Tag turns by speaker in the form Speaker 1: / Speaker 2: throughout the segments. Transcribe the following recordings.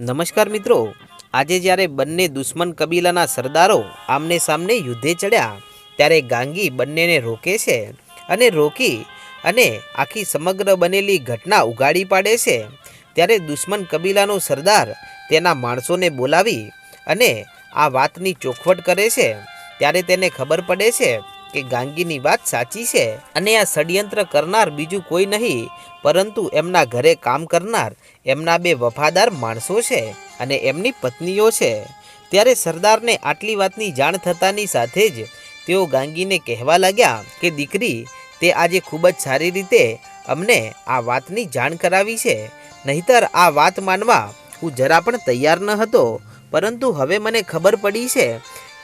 Speaker 1: નમસ્કાર મિત્રો. આજે જ્યારે બંને દુશ્મન કબીલાના સરદારો આમને સામને યુદ્ધે ચડ્યા, ત્યારે ગાંગી બંનેને રોકે છે અને રોકી અને આખી સમગ્ર બનેલી ઘટના ઉગાડી પાડે છે. ત્યારે દુશ્મન કબીલાનો સરદાર તેના માણસોને બોલાવી અને આ વાતની ચોખવટ કરે છે. ત્યારે તેને ખબર પડે છે કે ગાંગીની વાત સાચી છે? અને આ ષડયંત્ર કરનાર બીજું કોઈ નહીં, પરંતુ એમના ઘરે કામ કરનાર એમના બે વફાદાર માણસો છે અને એમની પત્નીઓ છે. ત્યારે સરદારને આટલી વાતની જાણ થતાની સાથે જ તેઓ ગાંગીને કહેવા લાગ્યા કે, દીકરી, તે આજે ખૂબ જ સારી રીતે અમને આ વાતની જાણ કરાવી છે. નહીતર આ વાત માનવા હું જરા પણ તૈયાર ન હતો. પરંતુ હવે મને ખબર પડી છે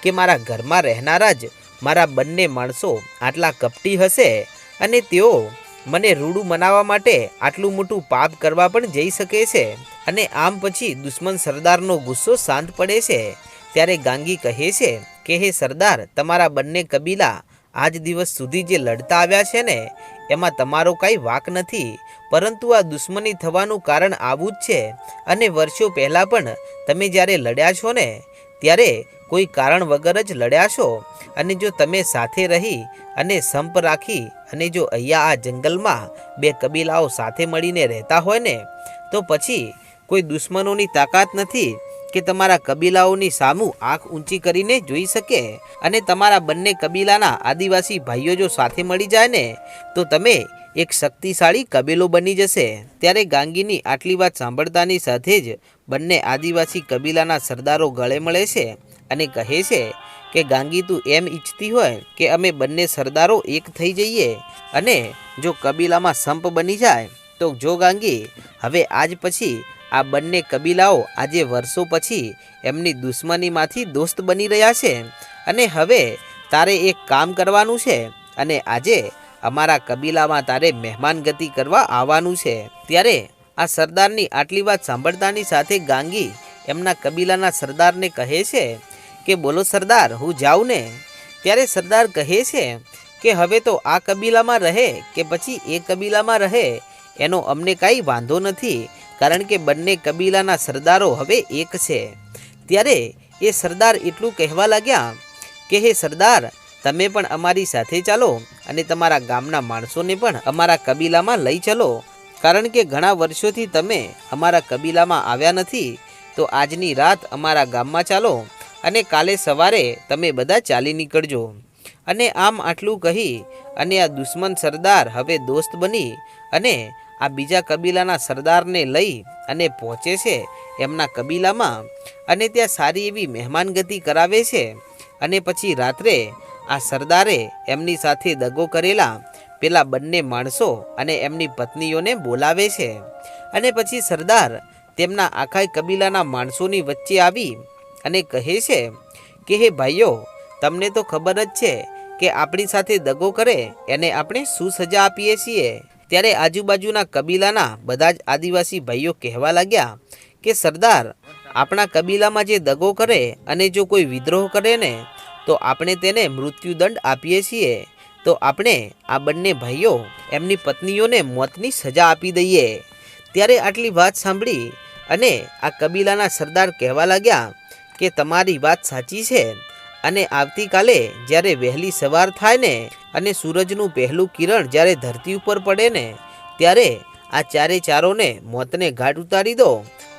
Speaker 1: કે મારા ઘરમાં રહેનારા જ મારા બંને માણસો આટલા કપટી હશે અને તેઓ મને રૂડું મનાવવા માટે આટલું મોટું પાપ કરવા પણ જઈ શકે છે અને આમ પછી દુશ્મન સરદારનો ગુસ્સો શાંત પડે છે. ત્યારે ગાંગી કહે છે કે, હે સરદાર, તમારા બંને કબીલા આજ દિવસ સુધી જે લડતા આવ્યા છે ને, એમાં તમારો કાંઈ વાક નથી. પરંતુ આ દુશ્મની થવાનું કારણ આવું જ છે. અને વર્ષો પહેલાં પણ તમે જ્યારે લડ્યા છો ને, ત્યારે કોઈ કારણ વગર જ લડ્યા છો અને જો તમે સાથે રહી અને સંપ રાખી અને જો અહીંયા આ જંગલમાં બે કબીલાઓ સાથે મળીને રહેતા હોય ને, તો પછી કોઈ દુશ્મનોની તાકાત નથી કે તમારા કબીલાઓની સામું આંખ ઊંચી કરીને જોઈ શકે? અને તમારા બંને કબીલાના આદિવાસી ભાઈઓ જો સાથે મળી જાય ને, તો તમે એક શક્તિશાળી કબીલો બની જશે. ત્યારે ગાંગીની આટલી વાત સાંભળતાની સાથે જ બંને આદિવાસી કબીલાના સરદારો ગળે મળે છે. અને કહે છે કે, ગાંગી, તું એમ ઈચ્છતી હોય કે અમે બંને સરદારો એક થઈ જઈએ અને જો કબીલામાં સંપ બની જાય, તો જો ગાંગી, હવે આજ પછી આ બંને કબીલાઓ આજે વર્ષો પછી એમની દુશ્મનીમાંથી દોસ્ત બની રહ્યા છે અને હવે તારે એક કામ કરવાનું છે અને આજે અમારા કબીલામાં તારે મહેમાન ગતિ કરવા આવવાનું છે. ત્યારે આ સરદારની આટલી વાત સાંભળતાની સાથે ગાંગી એમના કબીલાના સરદારને કહે છે કે બોલો સરદાર, હું જાઉં ને? ત્યારે સરદાર કહે છે કે હવે તો આ કબીલામાં રહે કે પછી એ કબીલામાં રહે, એનો અમને કાંઈ વાંધો નથી, કારણ કે બંને કબીલાના સરદારો હવે એક છે. ત્યારે એ સરદાર એટલું કહેવા લાગ્યા કે, હે સરદાર, તમે પણ અમારી સાથે ચાલો અને તમારા ગામના માણસોને પણ અમારા કબીલામાં લઈ ચલો. કારણ કે ઘણા વર્ષોથી તમે અમારા કબીલામાં આવ્યા નથી, તો આજની રાત અમારા ગામમાં ચાલો અને કાલે સવારે તમે બધા ચાલી નીકળજો. અને આમ આટલું કહી અને આ દુશ્મન સરદાર હવે દોસ્ત બની અને આ બીજા કબીલાના સરદારને લઈ અને પહોંચે છે એમના કબીલામાં. અને ત્યાં સારી એવી મહેમાનગતિ કરાવે છે. અને પછી રાત્રે આ સરદારે એમની સાથે દગો કરેલા પેલા બંને માણસો અને એમની પત્નીઓને બોલાવે છે. અને પછી સરદાર તેમના આખા કબીલાના માણસોની વચ્ચે આવી અને કહે છે કે, હે ભાઈઓ, તમને તો ખબર જ છે કે આપણી સાથે દગો કરે એને આપણે શું સજા આપીએ છીએ. ત્યારે આજુબાજુના કબીલાના બધા જ આદિવાસી ભાઈઓ કહેવા લાગ્યા કે, સરદાર, આપણા કબીલામાં જે દગો કરે અને જો કોઈ વિદ્રોહ કરે ને, તો આપણે તેને મૃત્યુદંડ આપીએ છીએ. તો આપણે આ બંને ભાઈઓ એમની પત્નીઓને મોતની સજા આપી દઈએ. ત્યારે આટલી વાત સાંભળી અને આ કબીલાના સરદાર કહેવા લાગ્યા કે તમારી વાત સાચી છે. અને આવતીકાલે જ્યારે વહેલી સવાર થાય ને અને સૂરજનું પહેલું કિરણ જ્યારે ધરતી ઉપર પડે ને, ત્યારે આ ચારે ચારોને મોતને ઘાટ ઉતારી દો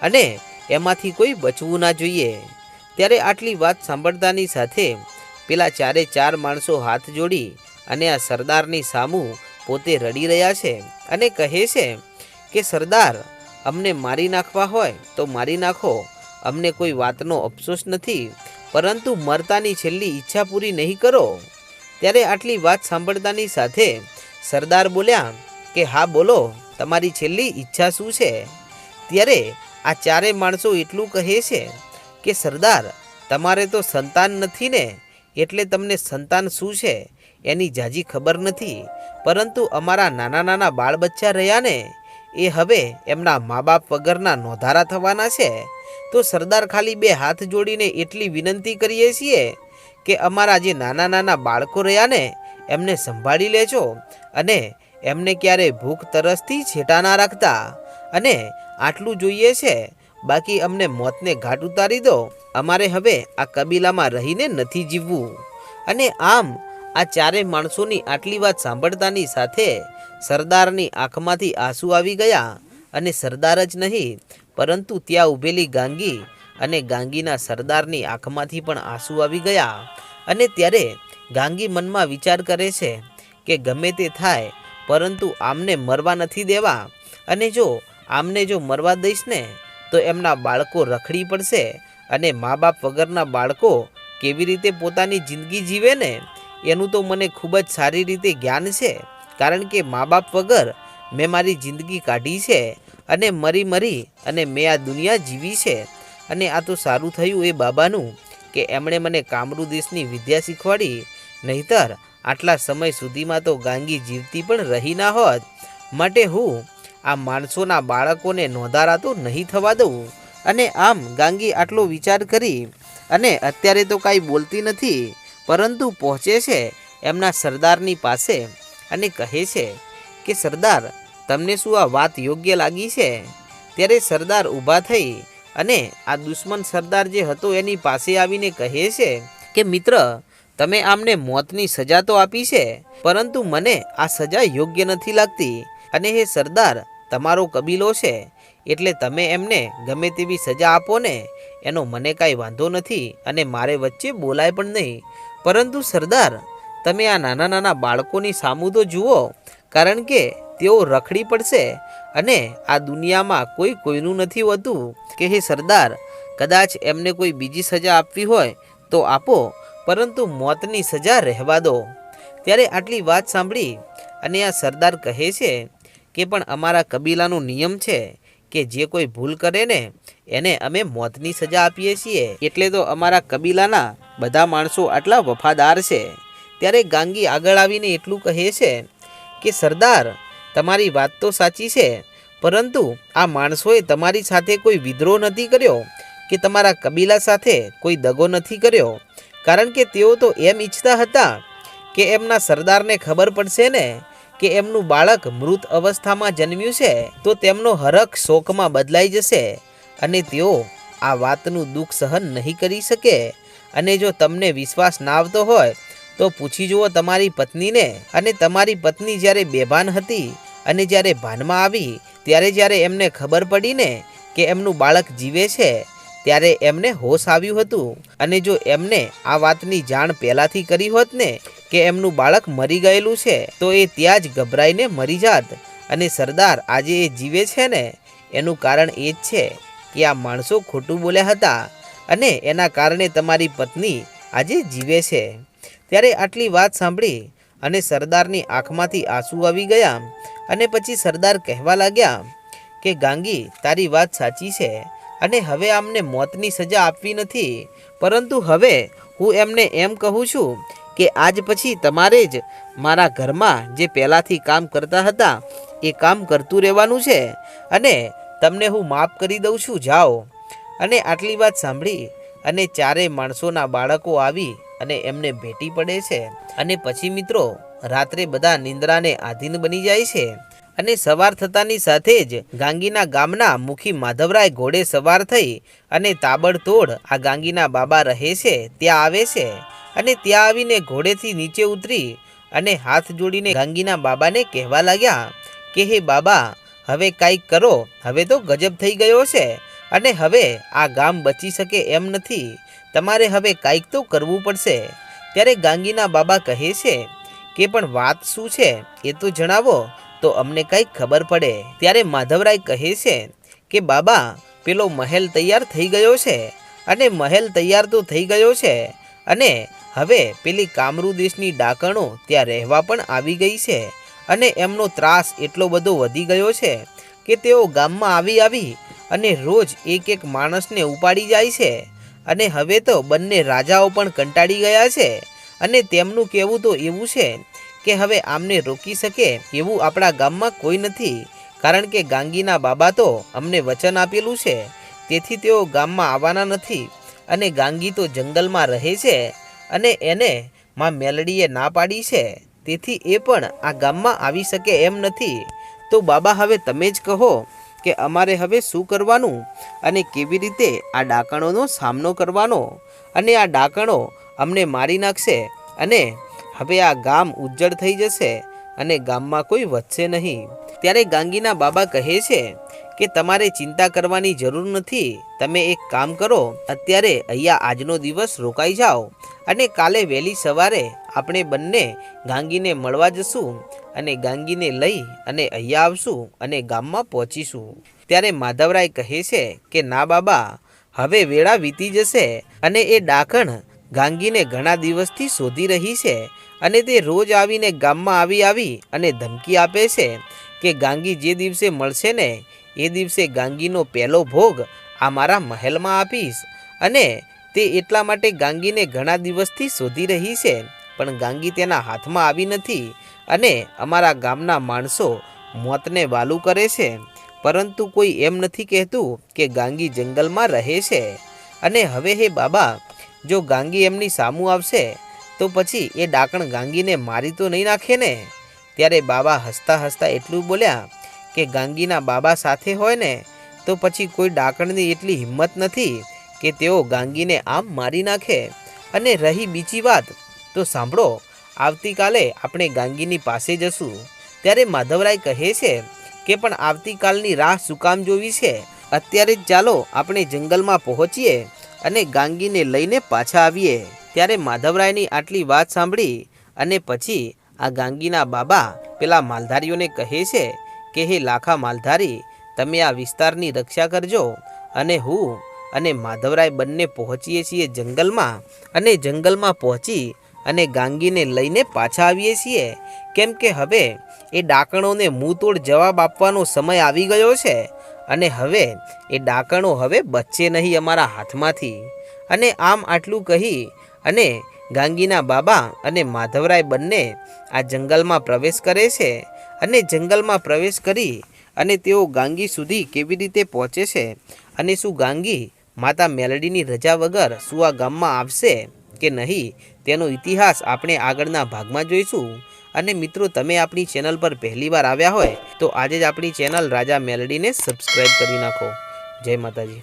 Speaker 1: અને એમાંથી કોઈ બચવું ના જોઈએ. ત્યારે આટલી વાત સાંભળતાની સાથે પેલા ચારે ચાર માણસો હાથ જોડી અને આ સરદારની સામું પોતે રડી રહ્યા છે અને કહે છે કે, સરદાર, અમને મારી નાખવા હોય તો મારી નાખો. અમને કોઈ વાતનો અફસોસ નથી, પરંતુ મરતાની છેલ્લી ઈચ્છા પૂરી નહીં કરો. ત્યારે આટલી વાત સાંભળતાની સાથે સરદાર બોલ્યા કે, હા, બોલો, તમારી છેલ્લી ઈચ્છા શું છે? ત્યારે આ ચારે માણસો એટલું કહે છે કે, સરદાર, તમારે તો સંતાન નથી ને, એટલે તમને સંતાન શું છે? એની જાજી ખબર નથી. પરંતુ અમારા નાના નાના બાળ બચ્ચા રહ્યા ને, એ હવે એમના મા બાપ વગરના નોંધારા થવાના છે. તો સરદાર ખાલી બે હાથ જોડીને એટલી વિનંતી કરીએ છીએ કે અમારા જે નાના નાના બાળકો રહ્યા ને, એમને સંભાળી લેજો અને એમને ક્યારે ભૂખ તરસથી છેટા ના રાખતા. અને આટલું જોઈએ છે, બાકી અમને મોતને ઘાટ ઉતારી દો. અમારે હવે આ કબીલામાં રહીને નથી જીવવું. અને આમ, આ ચારે માણસોની આટલી વાત સાંભળતાની સાથે સરદારની આંખમાંથી આંસુ આવી ગયા અને સરદાર જ નહીં પરંતુ ત્યાં ઊભેલી ગાંગી અને ગાંગીના સરદારની આંખમાંથી પણ આંસુ આવી ગયા અને ત્યારે ગાંગી મનમાં વિચાર કરે છે કે ગમે તે થાય, પરંતુ આમને મરવા નથી દેવા. અને જો આમને જો મરવા દઈશ ને, તો એમના બાળકો રખડી પડશે અને મા બાપ વગરના બાળકો કેવી રીતે પોતાની જિંદગી જીવે ને, એનું તો મને ખૂબ જ સારી રીતે જ્ઞાન છે. કારણ કે મા બાપ વગર મેં મારી જિંદગી કાઢી છે. અને મરી મરી અને મેં આ દુનિયા જીવી છે. અને આ તો સારું થયું એ બાબાનું કે એમણે મને કામરૂ દેશની વિદ્યા શીખવાડી. નહીતર આટલા સમય સુધીમાં તો ગાંગી જીવતી પણ રહી ના હોત. માટે હું આ માણસોના બાળકોને નોંધારા તો નહીં થવા દઉં. અને આમ ગાંગી આટલો વિચાર કરી અને અત્યારે તો કાંઈ બોલતી નથી, પરંતુ પહોંચે છે એમના સરદારની પાસે અને કહે છે કે, સરદાર તમને શું આ વાત યોગ્ય લાગી છે? ત્યારે સરદાર ઊભા થઈ અને આ દુશ્મન સરદાર જે હતો એની પાસે આવીને કહે છે કે, મિત્ર, તમે આમને મોતની સજા તો આપી છે, પરંતુ મને આ સજા યોગ્ય નથી લાગતી. અને હે સરદાર, તમારો કબીલો છે, એટલે તમે એમને ગમે તેવી સજા આપો ને, એનો મને કાંઈ વાંધો નથી અને મારે વચ્ચે બોલાય પણ નહીં. પરંતુ સરદાર, તમે આ નાના નાના બાળકોની સામું તો જુઓ, કારણ કે તેઓ રખડી પડશે અને આ દુનિયામાં કોઈ કોઈનું નથી હોતું કે હે સરદાર, કદાચ એમને કોઈ બીજી સજા આપવી હોય તો આપો, પરંતુ મોતની સજા રહેવા દો. ત્યારે આટલી વાત સાંભળી અને આ સરદાર કહે છે કે પણ અમારા કબીલાનો નિયમ છે કે જે કોઈ ભૂલ કરે ને, એને અમે મોતની સજા આપીએ છીએ. એટલે તો અમારા કબીલાના બધા માણસો આટલા વફાદાર છે. ત્યારે ગાંગી આગળ આવીને એટલું કહે છે કે, સરદાર તમારી વાત તો સાચી છે, પરંતુ આ માણસોએ તમારી સાથે કોઈ વિદ્રોહ નથી કર્યો કે તમારા કબીલા સાથે કોઈ દગો નથી કર્યો? કારણ કે તેઓ તો એમ ઈચ્છતા હતા કે એમના સરદારને ખબર પડશે ને કે એમનું બાળક મૃત અવસ્થામાં જન્મ્યું છે, તો તેમનો હરખ શોકમાં બદલાઈ જશે અને તેઓ આ વાતનું દુઃખ સહન નહીં કરી શકે. અને જો તમને વિશ્વાસ ના આવતો હોય તો પૂછી જુઓ તમારી પત્નીને. અને તમારી પત્ની જ્યારે બેભાન હતી અને જ્યારે ભાનમાં આવી, ત્યારે જ્યારે એમને ખબર પડીને કે એમનું બાળક જીવે છે, ત્યારે એમને હોશ આવ્યું હતું. અને જો એમને આ વાતની જાણ પહેલાંથી કરી હોત ને કે એમનું બાળક મરી ગયેલું છે, તો એ ત્યાં જ ગભરાઈને મરી જાત. અને સરદાર આજે એ જીવે છે ને, એનું કારણ એ જ છે કે આ માણસો ખોટું બોલ્યા હતા. અને એના કારણે તમારી પત્ની આજે જીવે છે. ત્યારે આટલી વાત સાંભળી અને સરદારની આંખમાંથી આંસુ આવી ગયા અને પછી સરદાર કહેવા લાગ્યા કે, ગાંગી, તારી વાત સાચી છે અને હવે આમને મોતની સજા આપવી નથી. પરંતુ હવે હું એમને એમ કહું છું કે, આજ પછી તમારે જ મારા ઘરમાં જે પહેલાંથી કામ કરતા હતા, એ કામ કરતું રહેવાનું છે અને તમને હું માફ કરી દઉં છું. જાઓ. અને આટલી વાત સાંભળી અને ચારે માણસોના બાળકો આવી અને એમને ભેટી પડે છે. અને પછી મિત્રો, રાત્રે બધા નિંદ્રાને આધીન બની જાય છે. અને સવાર થતાની સાથે જ ગાંગીના ગામના મુખી માધવરાય ઘોડે સવાર થઈ અને તાબડતોડ આ ગાંગીના બાબા રહે છે, ત્યાં આવે છે. અને ત્યાં આવીને ઘોડેથી નીચે ઉતરી અને હાથ જોડીને ગાંગીના બાબાને કહેવા લાગ્યા કે, હે બાબા, હવે કાંઈક કરો, હવે તો ગજબ થઈ ગયો છે. અને હવે આ ગામ બચી શકે એમ નથી. તમારે હવે કાંઈક તો કરવું પડશે. ત્યારે ગાંગીના બાબા કહે છે કે પણ વાત શું છે એ તો જણાવો, તો અમને કંઈક ખબર પડે. ત્યારે માધવરાય કહે છે કે, બાબા, પેલો મહેલ તૈયાર થઈ ગયો છે અને મહેલ તૈયાર તો થઈ ગયો છે અને હવે પેલી કામરૂ દેશની ડાકણો ત્યાં રહેવા પણ આવી ગઈ છે અને એમનો ત્રાસ એટલો બધો વધી ગયો છે કે તેઓ ગામમાં આવી આવી અને રોજ એક એક માણસને ઉપાડી જાય છે. અને હવે તો બંને રાજાઓ પણ કંટાળી ગયા છે. અને તેમનું કહેવું તો એવું છે કે હવે આમને રોકી શકે એવું આપણા ગામમાં કોઈ નથી. કારણ કે ગાંગીના બાબા તો અમને વચન આપેલું છે. તેથી તેઓ ગામમાં આવવાના નથી. અને ગાંગી તો જંગલમાં રહે છે. અને એને માં મેલડીએ ના પાડી છે. તેથી એ પણ આ ગામમાં આવી શકે એમ નથી. તો બાબા હવે તમે જ કહો કે અમારે હવે શું કરવાનું અને કેવી રીતે આ ડાકણોનો સામનો કરવાનો? અને આ ડાકણો અમને મારી નાખશે અને હવે આ ગામ ઉજ્જડ થઈ જશે અને ગામમાં કોઈ વધશે નહીં. ત્યારે ગાંગીના બાબા કહે છે કે તમારે ચિંતા કરવાની જરૂર નથી. તમે એક કામ કરો, અત્યારે અહીંયા આજનો દિવસ રોકાઈ જાઓ અને કાલે વહેલી સવારે આપણે બંને ગાંગીને મળવા જશું. અને ગાંગીને લઈ અને અહીંયા આવશું અને ગામમાં પહોંચીશું. ત્યારે માધવરાય કહે છે કે, ના બાબા, હવે વેળા વીતી જશે અને એ ડાકણ ગાંગીને ઘણા દિવસથી શોધી રહી છે અને તે રોજ આવીને ગામમાં આવી આવી અને ધમકી આપે છે કે ગાંગી જે દિવસે મળશે ને, એ દિવસે ગાંગીનો પહેલો ભોગ આ મારા મહેલમાં આપીશ અને તે એટલા માટે ગાંગીને ઘણા દિવસથી શોધી રહી છે. પણ ગાંગી તેના હાથમાં આવી નથી અને અમારા ગામના માણસો મોતને વાલું કરે છે. પરંતુ કોઈ એમ નથી કહેતું કે ગાંગી જંગલમાં રહે છે. અને હવે હે બાબા, જો ગાંગી એમની સામું આવશે, તો પછી એ ડાકણ ગાંગીને મારી તો નહીં નાખે ને? ત્યારે બાબા હસતા હસતા એટલું બોલ્યા કે ગાંગીના બાબા સાથે હોય ને, તો પછી કોઈ ડાકણની એટલી હિંમત નથી કે તેઓ ગાંગીને આમ મારી નાખે. અને રહી બીજી વાત તો સાંભળો, આવતીકાલે આપણે ગાંગીની પાસે જશું. ત્યારે માધવરાય કહે છે કે, પણ આવતીકાલની રાહ શું કામ જોવી છે? અત્યારે જ ચાલો આપણે જંગલમાં પહોંચીએ અને ગાંગીને લઈને પાછા આવીએ. ત્યારે માધવરાયની આટલી વાત સાંભળી અને પછી આ ગાંગીના બાબા પેલા માલધારીઓને કહે છે કે, હે લાખા માલધારી, તમે આ વિસ્તારની રક્ષા કરજો અને હું અને માધવરાય બંને પહોંચીએ છીએ જંગલમાં અને જંગલમાં પહોંચી અને ગાંગીને લઈને પાછા આવીએ છીએ. કેમ કે હવે એ ડાકણોને મુંહતોડ જવાબ આપવાનો સમય આવી ગયો છે અને હવે એ ડાકણો હવે બચશે નહીં અમારા હાથમાંથી. અને આમ આટલું કહી અને ગાંગીના બાબા અને માધવરાય બંને આ જંગલમાં પ્રવેશ કરે છે અને જંગલમાં પ્રવેશ કરી અને તેઓ ગાંગી સુધી કેવી રીતે પહોંચે છે અને શું ગાંગી માતા મેલડીની રજા વગર શું આ ગામમાં આવશે કે નહીં તેનો ઇતિહાસ આપણે આગળના ભાગમાં જોઈશું. અને મિત્રો, તમે આપણી ચેનલ પર પહેલીવાર આવ્યા હોય, તો આજે જ આપણી ચેનલ રાજા મેલડીને સબસ્ક્રાઈબ કરી નાખો. જય માતાજી.